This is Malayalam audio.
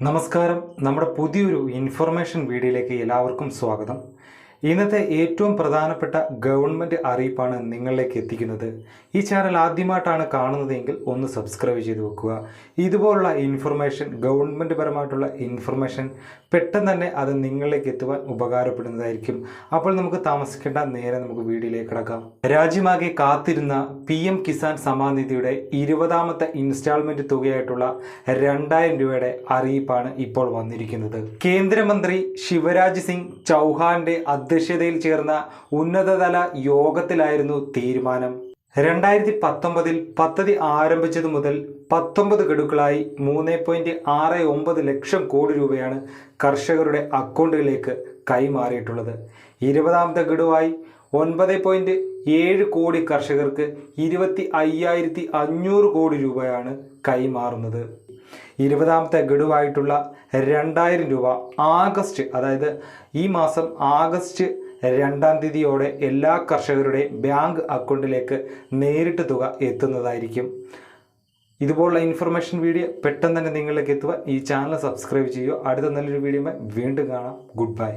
നമസ്കാരം. നമ്മുടെ പുതിയൊരു ഇൻഫർമേഷൻ വീഡിയോയിലേക്ക് എല്ലാവർക്കും സ്വാഗതം. ഇന്നത്തെ ഏറ്റവും പ്രധാനപ്പെട്ട ഗവൺമെന്റ് അറിയിപ്പാണ് നിങ്ങളിലേക്ക് എത്തിക്കുന്നത്. ഈ ചാനൽ ആദ്യമായിട്ടാണ് കാണുന്നതെങ്കിൽ ഒന്ന് സബ്സ്ക്രൈബ് ചെയ്ത് വെക്കുക. ഇതുപോലുള്ള ഇൻഫർമേഷൻ ഗവൺമെന്റ് പരമായിട്ടുള്ള ഇൻഫർമേഷൻ പെട്ടെന്ന് തന്നെ അത് നിങ്ങളിലേക്ക് എത്തുവാൻ ഉപകാരപ്പെടുന്നതായിരിക്കും. അപ്പോൾ നമുക്ക് താമസിക്കേണ്ട നേരെ നമുക്ക് വീഡിയോയിലേക്ക് കിടക്കാം. രാജ്യമാകെ കാത്തിരുന്ന പി എം കിസാൻ സമാനിധിയുടെ നിധിയുടെ ഇരുപതാമത്തെ ഇൻസ്റ്റാൾമെന്റ് തുകയായിട്ടുള്ള രണ്ടായിരം രൂപയുടെ അറിയിപ്പാണ് ഇപ്പോൾ വന്നിരിക്കുന്നത്. കേന്ദ്രമന്ത്രി ശിവരാജ് സിംഗ് ചൗഹാന്റെ അധ്യക്ഷതയിൽ ചേർന്ന ഉന്നതതല യോഗത്തിലായിരുന്നു തീരുമാനം. രണ്ടായിരത്തി പത്തൊമ്പതിൽ പദ്ധതി ആരംഭിച്ചതു മുതൽ പത്തൊമ്പത് ഗഡുക്കളായി മൂന്ന് പോയിന്റ് ആറ് ഒമ്പത് ലക്ഷം കോടി രൂപയാണ് കർഷകരുടെ അക്കൗണ്ടുകളിലേക്ക് കൈമാറിയിട്ടുള്ളത്. ഇരുപതാമത്തെ ഗഡുവായി ഒൻപത് പോയിന്റ് ഏഴ് കോടി കർഷകർക്ക് ഇരുപത്തി അയ്യായിരത്തി അഞ്ഞൂറ് കോടി രൂപയാണ് കൈമാറുന്നത്. ഇരുപതാമത്തെ ഗഡുവായിട്ടുള്ള രണ്ടായിരം രൂപ ആഗസ്റ്റ് അതായത് ഈ മാസം ആഗസ്റ്റ് രണ്ടാം തീയതിയോടെ എല്ലാ കർഷകരുടെയും ബാങ്ക് അക്കൗണ്ടിലേക്ക് നേരിട്ട് തുക എത്തുന്നതായിരിക്കും. ഇതുപോലുള്ള ഇൻഫർമേഷൻ വീഡിയോ പെട്ടെന്ന് തന്നെ നിങ്ങളിലേക്ക് എത്തുക ഈ ചാനൽ സബ്സ്ക്രൈബ് ചെയ്യുക. അടുത്ത നല്ലൊരു വീഡിയോ വീണ്ടും കാണാം. Good bye